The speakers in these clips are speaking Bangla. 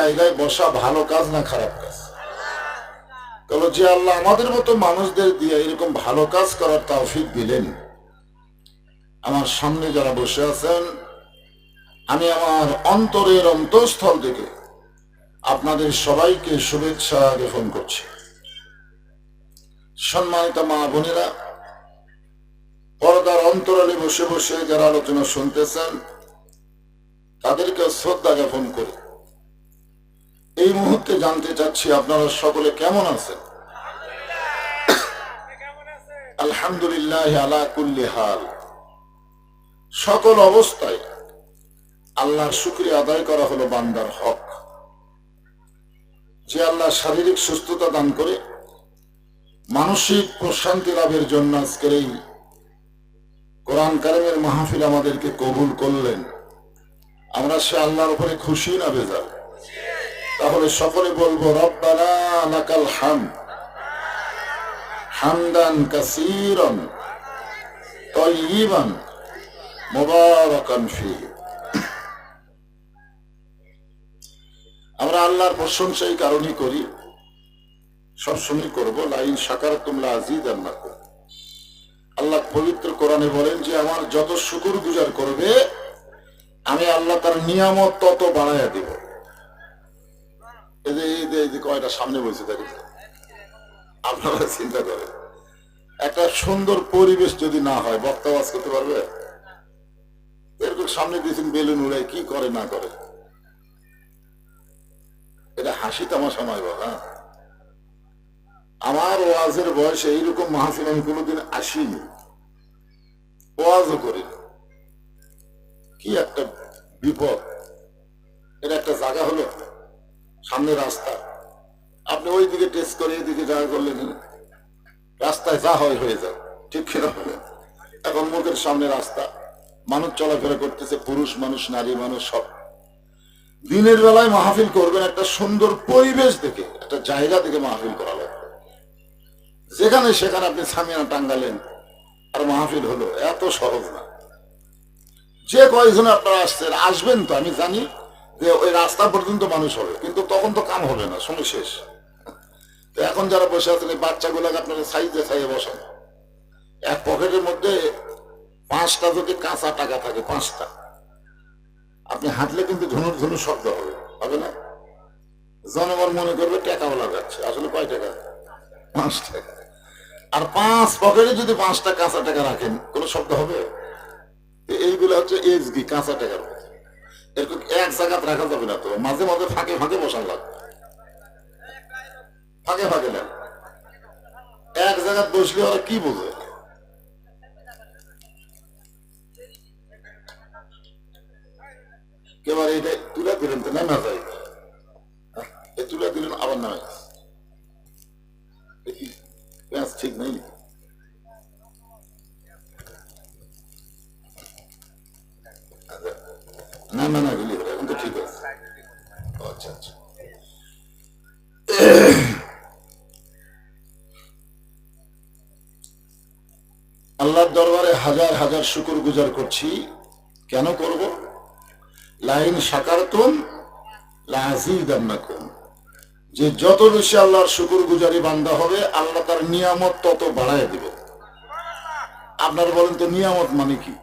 জায়গায় বসা ভালো কাজ না খারাপ কাজ? তবে যে আল্লাহ আমাদের মতো মানুষদের দিয়ে এরকম ভালো কাজ করার তৌফিক দিলেন? আমার সামনে যারা বসে আছেন, আমি আমার অন্তরের অন্তঃস্থল থেকে আপনাদের সবাইকে শুভেচ্ছা জ্ঞাপন করছি। সম্মানিত মা বোনেরা, পর্দার অন্তরালে বসে বসে যারা আলোচনা শুনতেছেন, তাদেরকে শ্রদ্ধা জ্ঞাপন করি। এই মুহূর্তে জানতে চাচ্ছি আপনারা সকলে কেমন আছেন? আলহামদুলিল্লাহ আলা হাল। সকল অবস্থায় আল্লাহর শুক্রিয়া আদায় করা হলো বান্দার হক। যে আল্লাহ শারীরিক সুস্থতা দান করে মানসিক প্রশান্তি লাভের জন্য আজকের এই কোরআন কারিমের মাহফিল আমাদেরকে কবুল করলেন। আমরা সে আল্লাহর উপরে খুশি না বেজার। তাহলে সকলে বলব, রব্বানা হাম হামদান কাসীরান তয়্যিবান মুবারাকান আমরা আল্লাহর প্রশংসা এই কারণেই করি, সবসময় করব, লাইন সাকার তোমরা আজিদ আল্লাহ আল্লাহ পবিত্র কোরআনে বলেন যে, আমার যত শুকুর গুজার করবে, আমি আল্লাহ তার নিয়ামত তত বাড়াইয়া দিব। কয়টা সামনে আপনারা চিন্তা করেন। একটা সুন্দর পরিবেশ যদি না হয় করতে পারবে? এরকম সামনে দিয়েছেন, বেলুন কি করে, না করে? এটা হাসি তামাশা নয় বাবা। আমার ওয়াজের বয়সে এইরকম মাহফিল আমি কোনোদিন আসিনি। ওয়াজও করিনি। কি একটা বিপদ। এটা একটা জায়গা হলো। সামনে রাস্তা। আপনি ওই দিকে টেস্ট করে, এদিকে যা করলেন রাস্তায় যা হয়, হয়ে যায়। ঠিক বলেন? এখন মুখের সামনে রাস্তা। মানুষ চলাফেরা করতেছে, পুরুষ মানুষ, নারী মানুষ, সব। দিনের বেলায় মাহফিল করবেন একটা সুন্দর পরিবেশ দেখে, একটা জায়গা থেকে মাহফিল করা লাগবে। যেখানে সেখানে আপনি সামিয়ানা টাঙ্গালেন, আর মাহফিল হলো, এত সহজ না। যে কয়েকজনে আপনারা আসছেন, আসবেন তো, আমি জানি। ওই রাস্তা পর্যন্ত মানুষ হবে। কিন্তু তখন তো কাম হবে না, সময় শেষ। তো এখন যারা বসে আছেন, এই বাচ্চাগুলোকে আপনারা সাইজে সাইজে বসেন। এক পকেটের মধ্যে পাঁচটা যদি কাঁচা টাকা থাকে, পাঁচটা। আপনি হাঁটলে কিন্তু ধনুর ধনুর শব্দ হবে হবে না? জনগণ মনে করবে টাকাওয়ালা যাচ্ছে। আসলে কয় টাকা? পাঁচ টাকা। আর পাঁচ পকেটে যদি পাঁচটা কাঁচা টাকা রাখেন, কোনো শব্দ হবে? এইগুলো হচ্ছে এসবি কাঁচা টাকার। এক জায়গাতে রাখা যাবে না তো। মাঝে মাঝে ফাঁকে ফাঁকে বসান লাগবে ফাঁকে ফাঁকে না। এক জায়গায় বসলে ওরা কি বোঝে এবার এটা তুলে দিলেন তো নামা যায় এ তুলে দিলেন আবার নামে গেছে। এ কি পেঁয়াজ ঠিক নেই আচ্ছা। না না না গেলি এখন তো ঠিক আছে ও, আচ্ছা আচ্ছা আল্লাহর দরবারে হাজার হাজার শুকুর গুজার করছি। কেন করব? লাইন সাকারতুম লাজিদান্নাকুম যে যত বেশি আল্লাহর শুকুর গুজারি বান্দা হবে, আল্লাহ তার নিয়ামত তত বাড়ায় দিব। আপনারা বলেন তো নিয়ামত মানে কি?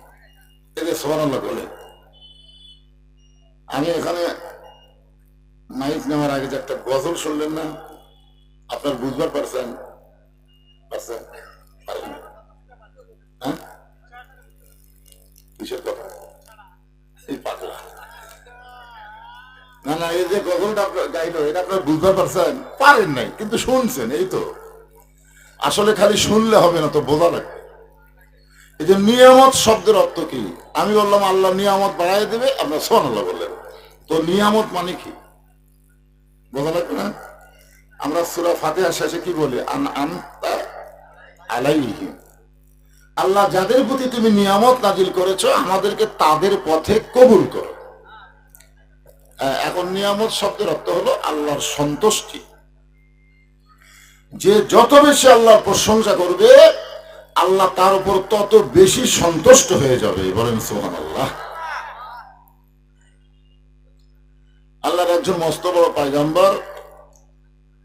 এদের সবার আল্লাহ বলে। আমি এখানে মাইক নেওয়ার আগে যে একটা গজল শুনলেন না, আপনার বুঝবার পারছেন? পারছেন? পারেন হ্যাঁ? না না, এই যে গজলটা আপনার গাইলো, এটা আপনার বুঝতে পারছেন? পারেন নাই, কিন্তু শুনছেন, এই তো। আসলে খালি শুনলে হবে না, তো বোঝা লাগবে। এই যে নিয়ামত শব্দের অর্থ কি? আমি বললাম, আল্লাহ নিয়ামত বাড়াই দেবে, আপনার সোন আল্লাহ বললেন। তো নিয়ামত মানে কি? বোঝা লাগবে না? আমরা সুরা ফাতেহার শেষে কি বলি? আন আনতা আলাইহিম। আল্লাহ যাদের প্রতি তুমি নিয়ামত নাজিল করেছ, আমাদেরকে তাদের পথে কবুল করো। এখন নিয়ামত শব্দের অর্থ হলো আল্লাহর সন্তুষ্টি। যে যত বেশি আল্লাহর প্রশংসা করবে, আল্লাহ তার উপর তত বেশি সন্তুষ্ট হয়ে যাবে। বলেন সোহান আল্লাহ আল্লাহর একজন মস্ত বড় পায়গাম্বার,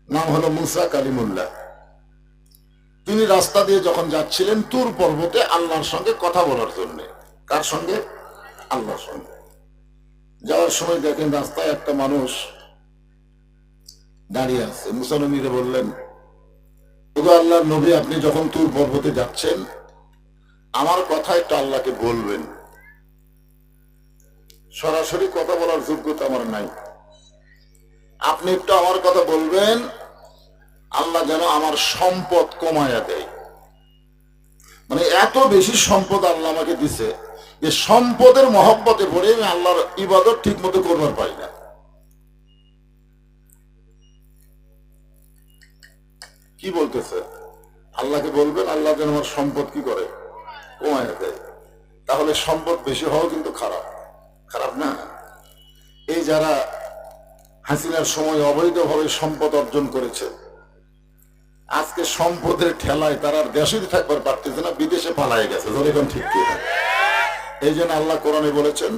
নাম হলো মুসা কালিমুল্লাহ। তিনি রাস্তা দিয়ে যখন যাচ্ছিলেন তুর পর্বতে আল্লাহর সঙ্গে কথা বলার জন্য। কার সঙ্গে? আল্লাহর সঙ্গে। যাওয়ার সময় দেখেন রাস্তায় একটা মানুষ দাঁড়িয়ে আছে। মুসা বললেন, ওগো আল্লাহর নবী, আপনি যখন তুর পর্বতে যাচ্ছেন, আমার কথা একটু আল্লাহকে বলবেন। সরাসরি কথা বলার যোগ্যতা আমার নাই। আপনি একটু আমার কথা বলবেন আল্লাহ যেন আমার সম্পদ কমায়া দেয়। মানে এত বেশি সম্পদ আল্লাহ আমাকে দিছে যে সম্পদের মহব্বতে পড়ে আমি আল্লাহর ইবাদত ঠিক মতো করবার পারি না। কি বলতেছে? আল্লাহকে বলবেন, আল্লাহ যেন আমার সম্পদ কি করে? কমায় দেয়। তাহলে সম্পদ বেশি হওয়া কিন্তু খারাপ। খারাপ না। এই যারা হাসিনার সময় অবৈধভাবে সম্পদ অর্জন করেছে আজকে সম্পদের ঠেলায় তারা আর দেশে থাকবার পারতেছে না, বিদেশে পালায় গেছে। যেরকম ঠিক এই জন্য আল্লাহ কোরআনে বলেছেন,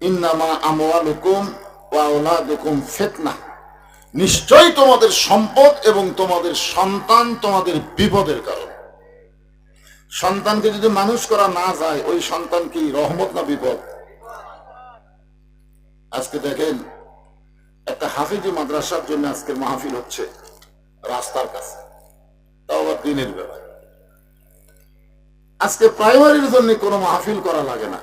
ইন্নামা আমওয়ালুকুম ওয়া আওলাদুকুম ফিতনা। নিশ্চয়ই তোমাদের সম্পদ এবং তোমাদের সন্তান তোমাদের বিপদের কারণ। সন্তানকে যদি মানুষ করা না যায়, ওই সন্তান কি রহমত না বিপদ? আজকে দেখেন, একটা হাফিজি মাদ্রাসার জন্য আজকে মাহফিল হচ্ছে রাস্তার কাছে। দিনের বেলা আজকে প্রাইমারির জন্য কোনো মাহফিল করা লাগে না।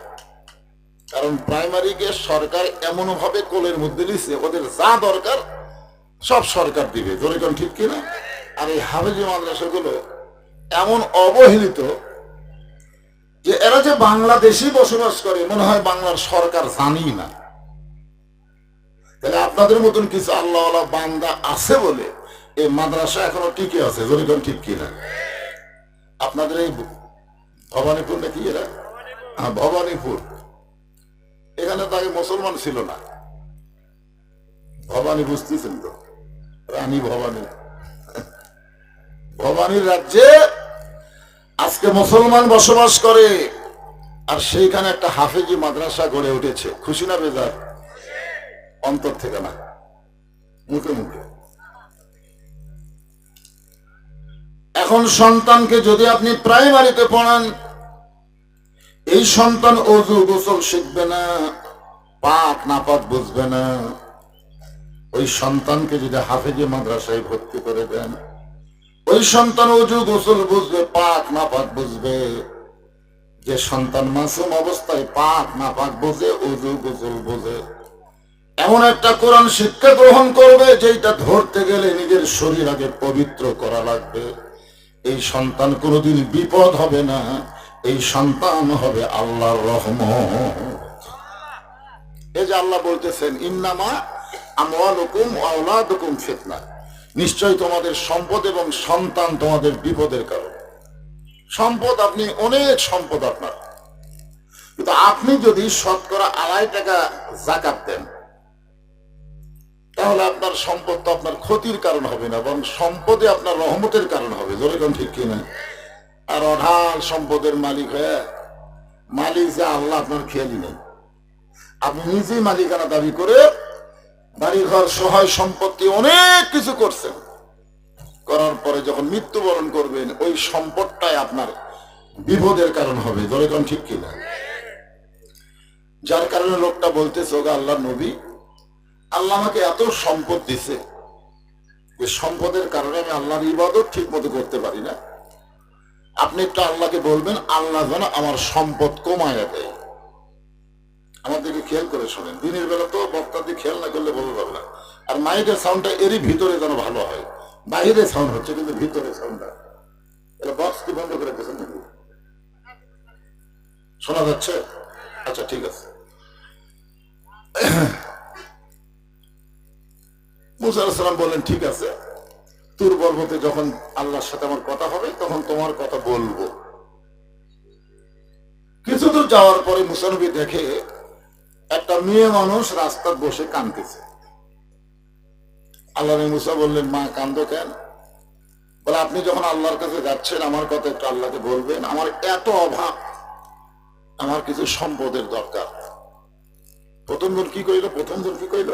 কারণ প্রাইমারিকে সরকার এমন ভাবে কোলের মধ্যে নিচ্ছে ওদের যা দরকার সব সরকার দিবে। যেরকম ঠিক কিনা? আর এই হাফেজি মাদ্রাসাগুলো এমন অবহেলিত যে এরা যে বাংলাদেশি বসবাস করে, মনে হয় বাংলার সরকার জানি না। তাহলে আপনাদের মতন কিছু আল্লাহ বান্দা আছে বলে এই মাদ্রাসা এখনও টিকে আছে যেরকম ঠিক কিনা? আপনাদের এই ভবানীপুর নাকি এরা? হ্যাঁ ভবানীপুর। এখানে তো আগে মুসলমান ছিল না। ভবানী বুঝতেছেন তো? রানী ভবানী। ভবানীর রাজ্যে আজকে মুসলমান বসবাস করে, আর সেইখানে একটা হাফেজি মাদ্রাসা গড়ে উঠেছে। খুশি না বেজার? অন্তর থেকে না, মুখে মুখে। এখন সন্তানকে যদি আপনি প্রাইমারিতে পড়ান, এই সন্তান অজু গোসল শিখবে না পাক না পাক বুঝবে না। ওই সন্তানকে যদি হাফেজে মাদ্রাসায় ভর্তি করে দেন, ওই সন্তান অজু গোসল বুঝবে পাক না পাক বুঝবে। যে সন্তান মাসুম অবস্থায় পাক না পাক বোঝে, অজু গোসল বোঝে। এমন একটা কোরআন শিক্ষা গ্রহণ করবে যেটা ধরতে গেলে নিজের শরীর আগে পবিত্র করা লাগবে। এই সন্তান কোনোদিন বিপদ হবে না। এই সন্তান হবে আল্লাহর রহমত। এই যে আল্লাহ বলতেছেন, ইন্নামা আমওয়ালুকুম ওয়া আওলাদুকুম ফিতনা। নিশ্চয় তোমাদের সম্পদ এবং সন্তান তোমাদের বিপদের কারণ। সম্পদ আপনি অনেক সম্পদ আপনার। কিন্তু আপনি যদি শতকরা আড়াই টাকা জাকাত দেন তাহলে আপনার সম্পদ তো আপনার ক্ষতির কারণ হবে না, বরং সম্পদে আপনার রহমতের কারণ হবে। যেরকম ঠিক কিনা? আর অঢাল সম্পদের মালিক হয়ে, মালিক যে আল্লাহ আপনার খেয়ালি নেই। আপনি নিজেই মালিকানা দাবি করে বাড়ি ঘর সহায় সম্পত্তি অনেক কিছু করছেন। করার পরে যখন মৃত্যুবরণ করবেন, ওই সম্পদটাই আপনার বিপদের কারণ হবে। যেরকম ঠিক কিনা? যার কারণে লোকটা বলতেছে, ওগা আল্লাহ নবী আল্লাহ আমাকে এত সম্পদ দিছে যে সম্পদের কারণে আমি আল্লাহর ইবাদত ঠিক মতো করতে পারি না। আপনি একটু আল্লাহকে বলবেন, আল্লাহ যেন আমার সম্পদ কমায় দেয়। আমাদেরকে খেয়াল করে শোনেন, দিনের বেলা তো বক্তা দিয়ে খেয়াল না করলে বলতে পারবে না। আর মাইকের সাউন্ডটা এরই ভিতরে যেন ভালো হয়। বাইরে সাউন্ড হচ্ছে, কিন্তু ভিতরে সাউন্ডটা এটা বক্স কি বন্ধ করে নাকি? শোনা যাচ্ছে? আচ্ছা ঠিক আছে। মুসা বললেন, ঠিক আছে। তুর পর্বতে যখন আল্লাহর সাথে আমার কথা হবে, তখন তোমার কথা বলব। কিছু দূর যাওয়ার পরে মুসানবী দেখে একটা মেয়ে মানুষ রাস্তার বসে কাঁদতেছে। আল্লাহ মুসা বললেন, মা, কান্দ কেন? বলে, আপনি যখন আল্লাহর কাছে যাচ্ছেন, আমার কথা একটু আল্লাহকে বলবেন। আমার এত অভাব, আমার কিছু সম্পদের দরকার। প্রথম জন কি কইল? প্রথম জন কি কইল?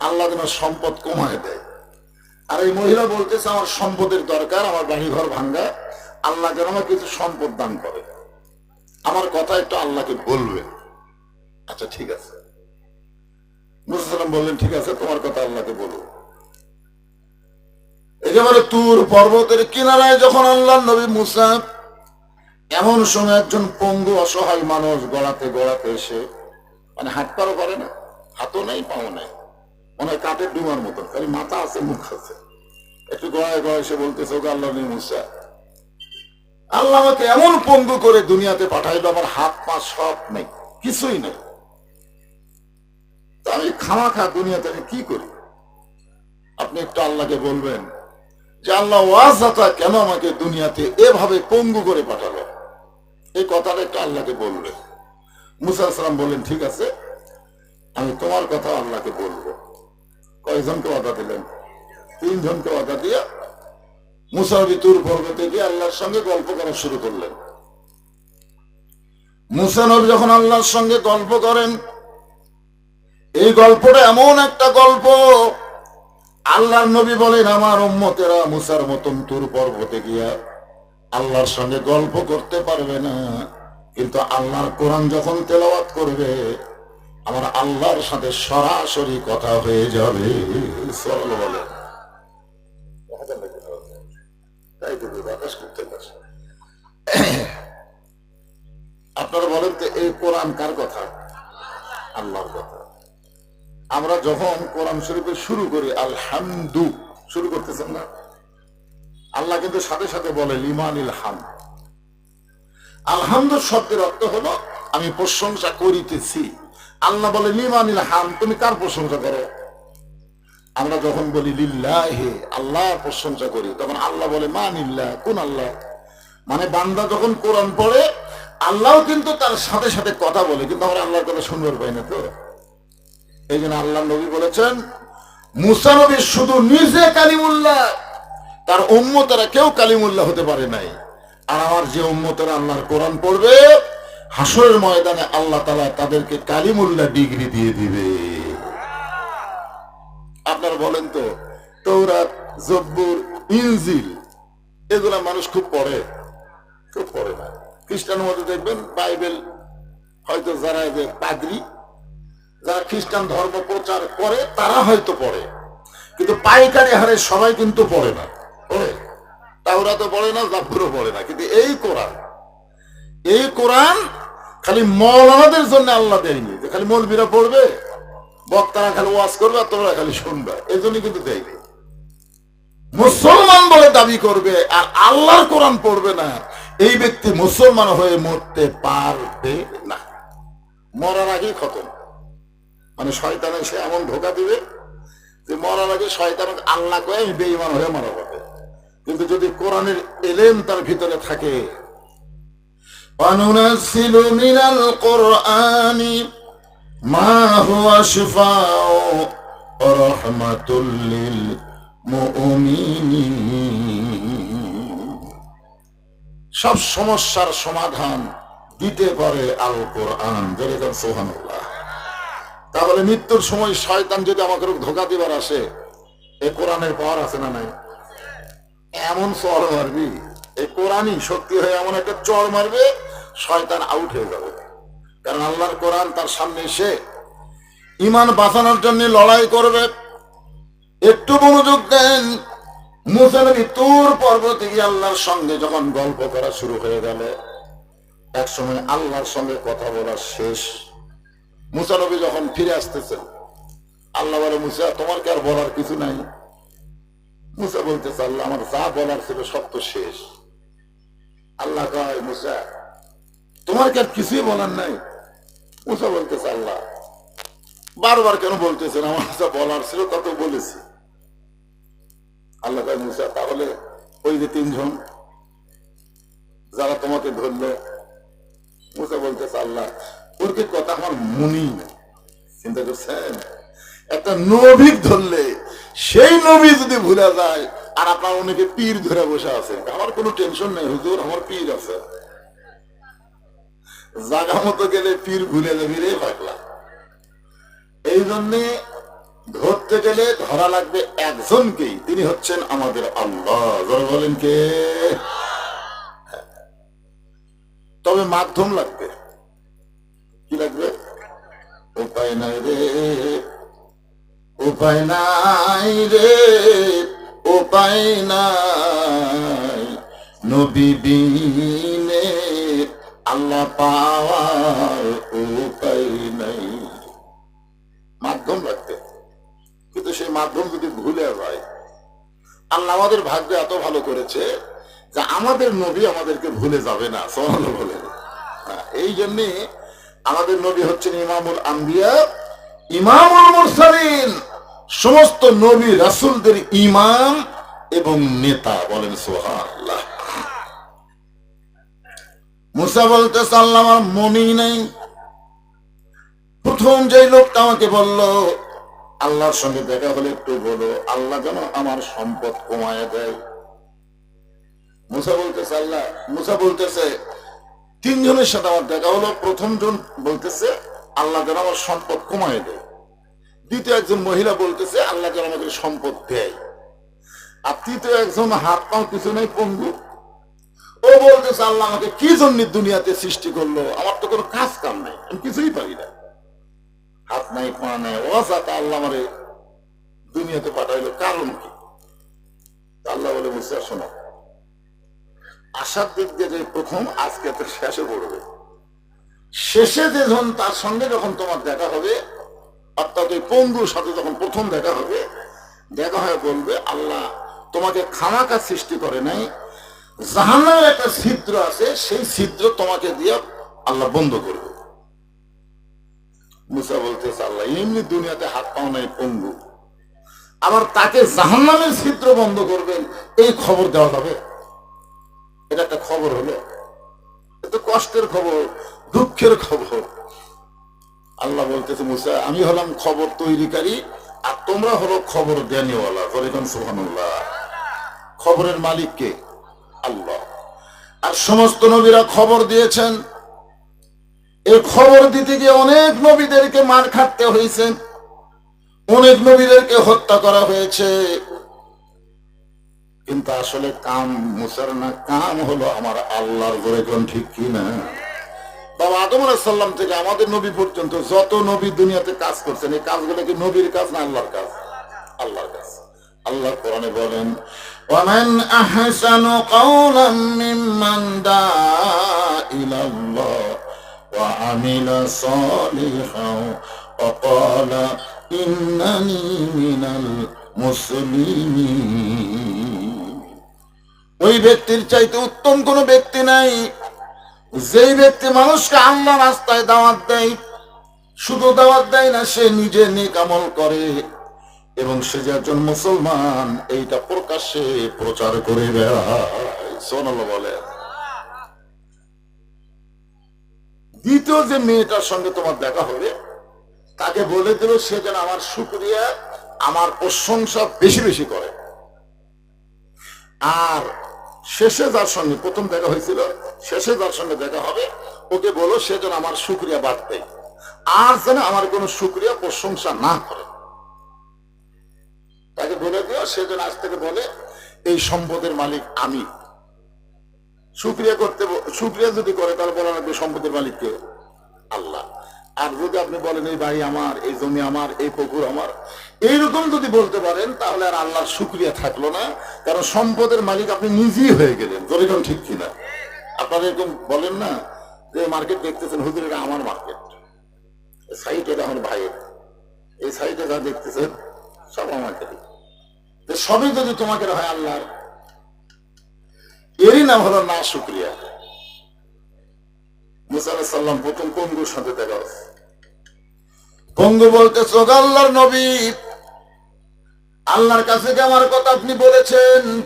আল্লাহ যেন সম্পদ কমায় দেয়। আর এই মহিলা বলতেছে, আমার সম্পদের দরকার, আমার বাড়ি ঘর ভাঙ্গা। আল্লাহ যেন আমার কিছু সম্পদ দান করে। আমার কথা একটু আল্লাহকে বলবে। আচ্ছা ঠিক আছে। মুসালাম বললেন, ঠিক আছে, তোমার কথা আল্লাহকে বলব। একেবারে তুর পর্বতের কিনারায় যখন আল্লাহ নবী মুসা এমন সময় একজন পঙ্গু অসহায় মানুষ গড়াতে গড়াতে এসে মানে হাত পারও করে না, হাতও নেই, পাও নেই। মনে হয় কাঠের ডুমার মতো খালি মাথা আছে, মুখ আছে। একটু গড়ায় গড়ায় এসে বলতেছে ওকে আল্লাহ নবী মুসা, আল্লাহ আমাকে এমন পঙ্গু করে দুনিয়াতে পাঠাইলো, আমার হাত পা সব নেই, কিছুই নেই। আমি খামা খা দুনিয়াতে আমি কি করি? আপনি একটু আল্লাহকে বলবেন যে, আল্লাহ ওয়াজাতা কেন আমাকে দুনিয়াতে এভাবে পঙ্গু করে পাঠালো? এই কথাটা একটু আল্লাহকে বলবেন। মুসা সালাম বললেন, ঠিক আছে, আমি তোমার কথা আল্লাহকে বলব। কয়জনকে ওয়াদা দিলেন। তিনজনকে ওয়াদা দিয়ে মুসাবি তুর পর্বতে গিয়ে আল্লাহর সঙ্গে গল্প করা শুরু করলেন। মুসানব যখন আল্লাহর সঙ্গে গল্প করেন, এই গল্পটা এমন একটা গল্প, আল্লাহর নবী বলেন, আমার উম্মতেরা মুসার মতন তুর পর্বতে গিয়া আল্লাহর সঙ্গে গল্প করতে পারবে না। কিন্তু আল্লাহর কোরআন যখন তেলাওয়াত করবে আমার আল্লাহর সাথে সরাসরি কথা হয়ে যাবে। আপনারা বলেন তো, এই কোরআন কার কথা? আল্লাহর কথা। আমরা যখন কোরআন শরীফে শুরু করি, আলহামদু, শুরু করতেছেন না? আল্লাহ কিন্তু সাথে সাথে বলে, লিমানিল হাম আলহামদু শব্দের অর্থ হলো, আমি প্রশংসা করিতেছি। আল্লাহ বলে লিমানিল হাম তুমি কার প্রশংসা করো? আমরা যখন বলি, লিল্লাহে আল্লাহ প্রশংসা করি, তখন আল্লাহ বলে মানিল্লাহ কোন আল্লাহ? মানে বান্দা যখন কোরআন পড়ে, আল্লাহও কিন্তু তার সাথে সাথে কথা বলে, কিন্তু আমরা আল্লাহর কথা শুনবার পাই না তো। এই জন্য আল্লাহ নবী বলেছেন, মুসা নবী শুধু নিজে কালিমুল্লাহ, তার উম্মতেরা কেউ কালিমুল্লাহ হতে পারে নাই। আর আমার যে উম্মতেরা আল্লাহর কোরআন পড়বে হাসরের ময়দানে আল্লাহ তালা তাদেরকে কালিমুল্লাহ ডিগ্রি দিয়ে দিবে। আপনারা বলেন তো তৌরাত জব্বুর, ইনজিল, এগুলা মানুষ খুব পড়ে। খুব পড়ে না। খ্রিস্টান মধ্যে দেখবেন বাইবেল হয়তো যারা যে পাদ্রী যারা খ্রিস্টান ধর্ম প্রচার করে, তারা হয়তো পড়ে। কিন্তু পাইকারি হারে সবাই কিন্তু পড়ে না। পড়ে? তাওরা তো পড়ে না জাফরও পড়ে না। কিন্তু এই কোরআন এই কোরআন খালি মৌলানাদের জন্য আল্লাহ দেয়নি। যে খালি মৌলবীরা পড়বে, বক্তারা খালি ওয়াজ করবে আর তোমরা খালি শুনবে। এই জন্য কিন্তু দেয়নি। মুসলমান বলে দাবি করবে, আর আল্লাহর কোরআন পড়বে না। এই ব্যক্তি মুসলমান হয়ে মরতে পারবে না। মরার আগেই খতম। মানে শয়তানে সে এমন ধোকা দিবে যে মরার আগে শয়তান আল্লাহ কয়ে বেইমান হয়ে মারা যাবে। কিন্তু যদি কোরআনের এলেম তার ভিতরে থাকে وننزل من القرآن ما هو شفاء ورحمة للمؤمنين সব সমস্যার সমাধান দিতে পারে আল কোরআন যেরকম সোহানুল্লাহ তাহলে মৃত্যুর সময় শয়তান যদি আমাকে ধোকা দিবার আসে এ কোরআনের পাওয়ার আছে না নাই এমন চর মারবি এই কোরআনই শক্তি হয়ে এমন একটা চর মারবে শয়তান আউট হয়ে যাবে। কারণ আল্লাহর কোরআন তার সামনে এসে ইমান বাঁচানোর জন্য লড়াই করবে। একটু মনোযোগ দেন। মুসানবী তুর পর্বতে গিয়ে আল্লাহর সঙ্গে যখন গল্প করা শুরু হয়ে গেল এক সময় আল্লাহর সঙ্গে কথা বলা শেষ। মুসানবী যখন ফিরে আসতেছেন, আল্লাহ বলে, মুসা, তোমার কি আর বলার কিছু নাই? মুসা বলতেছে, আল্লাহ, আমার যা বলার ছিল সব তো শেষ। আল্লাহ কয়, মুসা তোমার কি আর কিছুই বলার নাই? মুসা বলতেছে আল্লাহ। বারবার কেন বলতেছেন? আমার যা বলার ছিল তা তো বলেছি। আল্লাহ মুসা, তাহলে ওই যে তিনজন যারা তোমাকে ধরলো মুসা বলতেছে, আল্লাহ, ওর কি কথা আমার মনেই নেই। চিন্তা করছেন? একটা নবী ধরলে, সেই নবী যদি ভুলে যায়, আর আপনার অনেকে পীর ধরে বসে আছে আমার কোনো টেনশন নেই, হুজুর, আমার পীর আছে। জাগা মতো গেলে পীর ভুলে যাবি রে পাগলা। এই জন্যে ধরতে গেলে ধরা লাগবে একজনকেই। তিনি হচ্ছেন আমাদের আল্লাহ। বলেন কে? তবে মাধ্যম লাগবে। কি লাগবে? উপায় নাই রে। উপায় নাই রে। উপায় নাই। নবী আল্লাহ নাই। মাধ্যম লাগবে। কিন্তু সেই মাধ্যম যদি ভুলে যায় আল্লাহ আমাদের ভাগ্য এত ভালো করেছে যে আমাদের নবী আমাদেরকে ভুলে যাবে না সোহান বলে হ্যাঁ, এই জন্যে আমাদের নবী হচ্ছেন ইমামুল আম্বিয়া ইমামুল সমস্ত নবী রাসূলদের ইমাম এবং নেতা বলেন সোহাল্লাহ মুসা বলতে সাল্লাম, আমার মনেই নেই। প্রথম যে লোকটা আমাকে বলল, আল্লাহর সঙ্গে দেখা হলে একটু বলো, আল্লাহ যেন আমার সম্পদ কমায় দেয়। মুসা বলতেছে আল্লাহ মুসা বলতেছে, তিনজনের সাথে আমার দেখা হলো প্রথম জন বলতেছে, আল্লাহ যেন আমার সম্পদ কমায় দেয়। দ্বিতীয় একজন মহিলা বলতেছে, আল্লাহ যেন আমাকে সম্পদ দেয়। আর তৃতীয় একজন হাত পাও কিছু নেই, পঙ্গু। ও বলতেছে, আল্লাহ আমাকে কি জন্য দুনিয়াতে সৃষ্টি করল? আমার তো কোনো কাজ কাম নাই, আমি কিছুই পারি না। হাত নাই, পা নাই অজাতা আল্লাহ আমারে দুনিয়াতে পাঠাইলো, কারণ কি? আল্লাহ বলে মুসা শোনো, আশার দিক দিয়ে যে প্রথম, আজকে তো শেষে পড়বে। শেষে যে যখন তার সঙ্গে যখন তোমার দেখা হবে, অর্থাৎ ওই পঙ্গুর সাথে যখন প্রথম দেখা হবে, দেখা হয়ে বলবে, আল্লাহ তোমাকে খামাকা সৃষ্টি করে নাই জাহান্নামের একটা ছিদ্র আছে, সেই ছিদ্র তোমাকে দিয়ে আল্লাহ বন্ধ করবে। মুসা বলতেছে, আল্লাহ, এমনি দুনিয়াতে হাত পাও নাই, পঙ্গু। আবার তাকে জাহান্নামের ছিদ্র বন্ধ করবেন, এই খবর দেওয়া যাবে? এটা একটা খবর হলো। এত কষ্টের খবর, দুঃখের খবর। আল্লাহ বলতেছে, মুসা, আমি হলাম খবর তৈরিকারী, আর তোমরা হলো খবর জ্ঞানীওয়ালা। করেন সুহানুল্লাহ খবরের মালিক কে? আল্লাহ। আর সমস্ত নবীরা খবর দিয়েছেন। এই খবর দিতে গিয়ে অনেক নবীদেরকে মার খাটতে হয়েছে। অনেক নবীদেরকে হত্যা করা হয়েছে। কিন্তু আসলে কাম মুসার না, কাম হলো আমার আল্লাহর করে কোন ঠিক কি না? বাবা আদম সাল্লাম থেকে আমাদের নবী পর্যন্ত যত নবী দুনিয়াতে কাজ করছেন, এই কাজগুলো কি নবীর কাজ না আল্লাহর কাজ? আল্লাহর কাজ। আল্লাহ কোরআনে বলেন ومن أحسن قولا ممن دعا إلى الله وعمل صالحا وقال إنني من المسلمين ওই ব্যক্তির চাইতে উত্তম কোন ব্যক্তি নাই যেই ব্যক্তি মানুষকে আল্লাহ রাস্তায় দাওয়াত দেয় শুধু দাওয়াত দেয় না সে নিজে নেক আমল করে এবং সে যে একজন মুসলমান, এইটা প্রকাশ্যে প্রচার করে সোনাল বলে। দ্বিতীয় যে মেয়েটার সঙ্গে তোমার দেখা হবে, তাকে বলে দেবে সে যেন আমার শুক্রিয়া আমার প্রশংসা বেশি বেশি করে। আর শেষে যার সঙ্গে, প্রথম দেখা হয়েছিল, শেষে যার সঙ্গে দেখা হবে, ওকে বলো সে যেন আমার শুক্রিয়া বাড়তে। আর যেন আমার কোনো শুক্রিয়া প্রশংসা না করে। তাকে বলে দিও, সে যেন আজ থেকে বলে, এই সম্পদের মালিক আমি। শুক্রিয়া করতে শুক্রিয়া যদি করে, তাহলে বলা লাগবে সম্পদের মালিক কে? আল্লাহ। আর যদি আপনি বলেন, এই বাড়ি আমার, এই জমি আমার, এই পুকুর আমার, এইরকম যদি বলতে পারেন, তাহলে আর আল্লাহর শুক্রিয়া থাকল না, কারণ সম্পদের মালিক আপনি নিজেই হয়ে গেলেন। যেরকম ঠিক কিনা? আপনারা এরকম বলেন না যে, মার্কেট দেখতেছেন, হুজুর, এটা আমার মার্কেট। সাইট এটা আমার ভাইয়ের। এই সাইটে যা দেখতেছেন, সব আমাকে যে সবই যদি তোমাকে হয় আল্লাহর। এরই নাম হলো না শুক্রিয়া। মুসা সাল্লাম প্রথম পঙ্গুর সাথে দেখা পঙ্গু বলতে চোখ আল্লাহর নবী, আল্লাহর কাছে কি আমার কথা আপনি বলেছেন?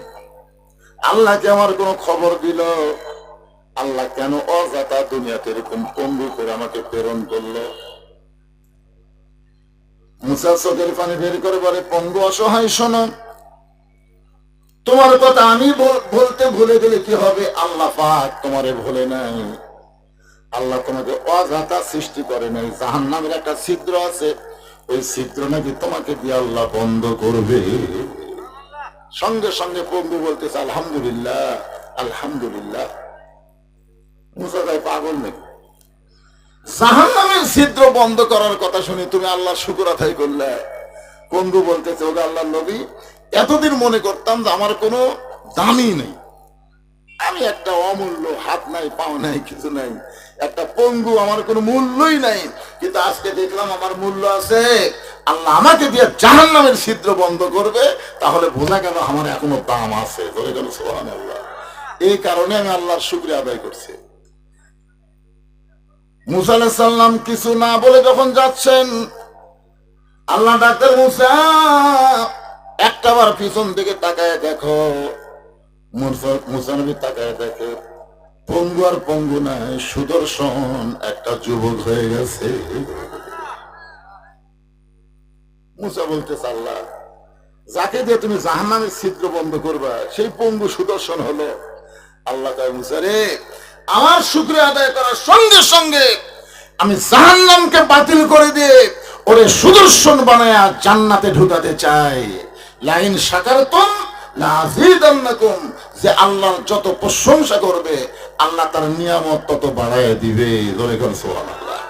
আল্লাহকে আমার কোনো খবর দিল? আল্লাহ কেন অজাতা দুনিয়াতে এরকম পঙ্গু করে আমাকে প্রেরণ করল? মুসা চোখের পানি বের করে বলে, পঙ্গু অসহায় শোনো তোমার কথা আমি বলতে ভুলে গেলে কি হবে? আল্লাহ পাক তোমারে ভুলে নাই। আল্লাহ তোমাকে অজাতা সৃষ্টি করে নাই। জাহান নামের একটা ছিদ্র আছে। ওই ছিদ্র নাকি তোমাকে দিয়ে আল্লাহ বন্ধ করবে। সঙ্গে সঙ্গে পঙ্গু বলতেছে, আলহামদুলিল্লাহ আলহামদুলিল্লাহ। মুসা ভাই পাগল নাকি জাহান নামের ছিদ্র বন্ধ করার কথা শুনে তুমি আল্লাহ শুকুর আদায় করলে। পঙ্গু বলতেছে, ওগা আল্লাহ নবী এতদিন মনে করতাম যে আমার কোনো দামই নেই। আমি একটা অমূল্য হাত নাই, পাও নাই, কিছু নাই। একটা পঙ্গু, আমার কোনো মূল্যই নাই। কিন্তু আজকে দেখলাম আমার মূল্য আছে। আল্লাহ আমাকে দিয়ে জাহান নামের ছিদ্র বন্ধ করবে, তাহলে বোঝা গেল আমার এখনও দাম আছে। বলে গেল সোহান আল্লাহ এই কারণে আমি আল্লাহর শুক্রিয়া আদায় করছি। মুসা আলাহিস সাল্লাম কিছু না বলে যখন যাচ্ছেন, আল্লাহ ডাক্তার মুসা একটাবার পিছন দিকে তাকায় দেখো মুসা- মুসা তাকায় দেখে, পঙ্গু আর পঙ্গু নাই সুদর্শন একটা যুবক হয়ে গেছে। মুসা বলতেছে, আল্লাহ, যাকে দিয়ে তুমি জাহান্নামের ছিদ্র বন্ধ করবা, সেই পঙ্গু সুদর্শন হলো। আল্লাহ তাই মুসা রে, আমার শুক্রিয়া আদায় করার সঙ্গে সঙ্গে আমি জাহান্নামকে বাতিল করে দিয়ে ওরে সুদর্শন বানায়া জান্নাতে ঢুকাতে চাই। লাইন সাকারতম লাজিদান্নাকুম যে আল্লাহর যত প্রশংসা করবে, আল্লাহ তার নিয়ামত তত বাড়ায় দিবে। ধরে কর সুবহানাল্লাহ।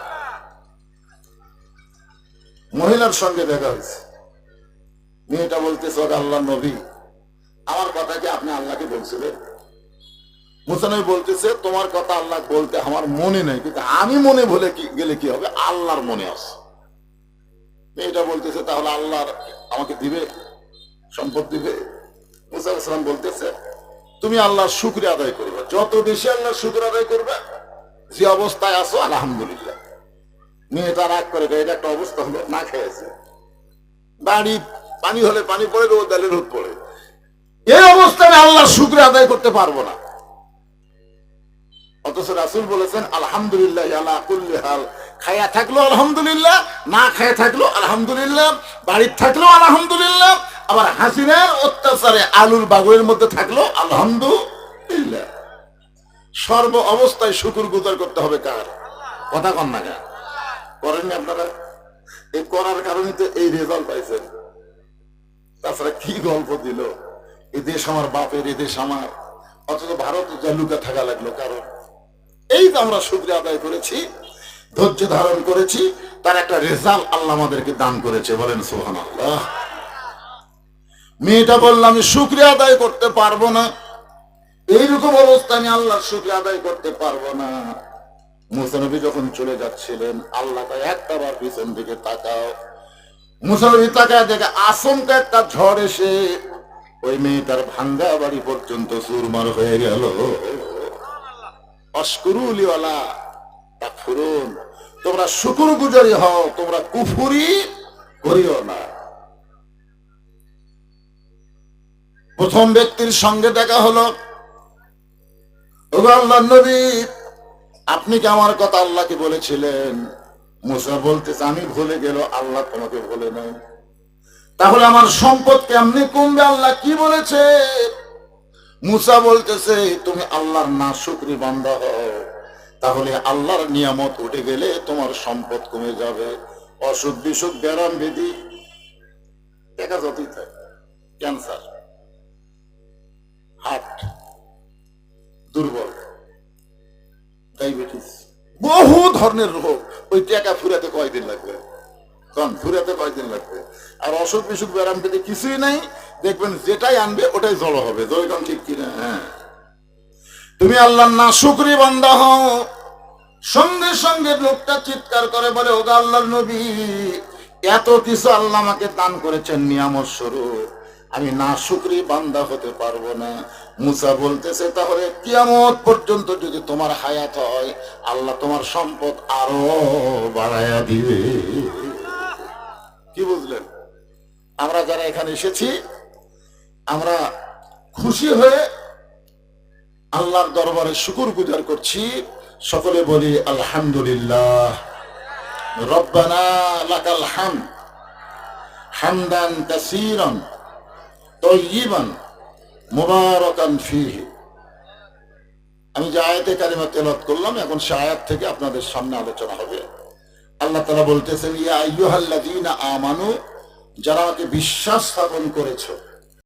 মহিলার সঙ্গে দেখা হয়েছে। মেয়েটা বলতেছে আল্লাহ নবী, আমার কথা কি আপনি আল্লাহকে বলছিলেন? মুসানবী বলতেছে, তোমার কথা আল্লাহ বলতে আমার মনে নেই, কিন্তু আমি মনে কি, গেলে কি হবে? আল্লাহর মনে আছে। মেয়েটা বলতেছে, তাহলে আল্লাহর আমাকে দিবে? সম্পদ দিবে মুসা ইসলাম বলতেছে, তুমি আল্লাহর শুক্রিয়া আদায় করবে। যত বেশি আল্লাহর শুক্র আদায় করবে, যে অবস্থায় আছো, আলহামদুলিল্লাহ। মেয়েটা রাগ করে, এটা একটা অবস্থা হলো, না খেয়েছে। বাড়ি পানি হলে পানি পড়ে, রোদ দিলে রোদ পড়ে। এই অবস্থায় আমি আল্লাহর শুক্র আদায় করতে পারব না। অথচ রাসুল বলেছেন, আলহামদুলিল্লাহ খায়া থাকল, আলহামদুলিল্লাহ। না খায়া থাকল, আলহামদুলিল্লাহ। বাড়ির থাকল, আলহামদুলিল্লাহ। আবার হাসিনার অত্যাচারে আলুর বাগুয়ের মধ্যে থাকল, আলহামদুলিল্লাহ। সর্ব অবস্থায় শুকুর গুজার করতে হবে কার? কথা কন না কার করেননি আপনারা? এই করার কারণে তো এই রেজাল্ট পাইছেন। তাছাড়া কি গল্প দিল? এই দেশ আমার বাপের, এই দেশ আমার। অথচ ভারত যা লুকা থাকা লাগল, কারণ এই তো আমরা শুক্রিয়া আদায় করেছি, ধৈর্য ধারণ করেছি, তার একটা রেজাল্ট আল্লাহ আমাদেরকে দান করেছে, বলেন সোহান আল্লাহ মেয়েটা বললাম আমি শুক্রিয়া আদায় করতে পারব না। এইরকম অবস্থা আমি আল্লাহর শুক্রিয়া আদায় করতে পারব না। মুসানবী যখন চলে যাচ্ছিলেন, আল্লাহ একটা বার পিছন দিকে তাকাও। মুসানবী তাকায় দেখে আচমকা একটা ঝড় এসে ওই মেয়েটার ভাঙ্গা বাড়ি পর্যন্ত চুরমার হয়ে গেল। অস্করুলিওয়ালা ফুরুন তোমরা শুকুর গুজারি হও, তোমরা কুফুরি করিও না। প্রথম ব্যক্তির সঙ্গে দেখা হলো। আল্লাহ নবী, আপনি কি আমার কথা আল্লাহকে বলেছিলেন? মুসা বলতেছে, আমি ভুলে গেল আল্লাহ তোমাকে ভুলে নাই। তাহলে আমার সম্পদ কেমনি কমবে? আল্লাহ কি বলেছে? মুসা বলতেছে, তুমি আল্লাহর না শুক্রি বান্দা হও। তাহলে আল্লাহর নিয়ামত উঠে গেলে তোমার সম্পদ কমে যাবে। অসুখ বিসুখ ব্যারাম বেদি দেখা যতই থাকে, ক্যান্সার। হার্ট দুর্বল। ডায়াবেটিস বহু ধরনের রোগ। ওই টাকা ফুরাতে কয়দিন লাগবে? কন ফুরাতে কয়দিন লাগবে? আর অসুখ বিসুখ ব্যারাম পেতে কিছুই নাই। দেখবেন যেটাই আনবে, ওটাই জড় হবে। জয়গণ ঠিক কিনা? হ্যাঁ। তুমি আল্লাহ না শুক্রি বান্দা হও। সঙ্গে সঙ্গে লোকটা চিৎকার করে বলে, ওগা আল্লাহর নবী, এত কিছু আল্লাহ আমাকে দান করেছেন নিয়ামত স্বরূপ। আমি না শুক্রি বান্দা হতে পারব না। মুসা বলতেছে, তাহলে কিয়ামত পর্যন্ত যদি তোমার হায়াত হয়, আল্লাহ তোমার সম্পদ আরও বাড়ায়া দিবে। কি বুঝলেন? আমরা যারা এখানে এসেছি, আমরা খুশি হয়ে আল্লাহর দরবারে শুকুর গুজার করছি। সকলে বলি, আলহামদুলিল্লাহ। রব্বানা লাকাল হাম হামদান কাসীরান। তৈবান মুবারকান ফিহি। আমি যে আয়াতে কালিমা তেলত করলাম, এখন সে আয়াত থেকে আপনাদের সামনে আলোচনা হবে। আল্লাহ তালা বলতেছেন, ইয়া আইয়ুহাল্লাযীনা আমানু, যারা আমাকে বিশ্বাস স্থাপন করেছ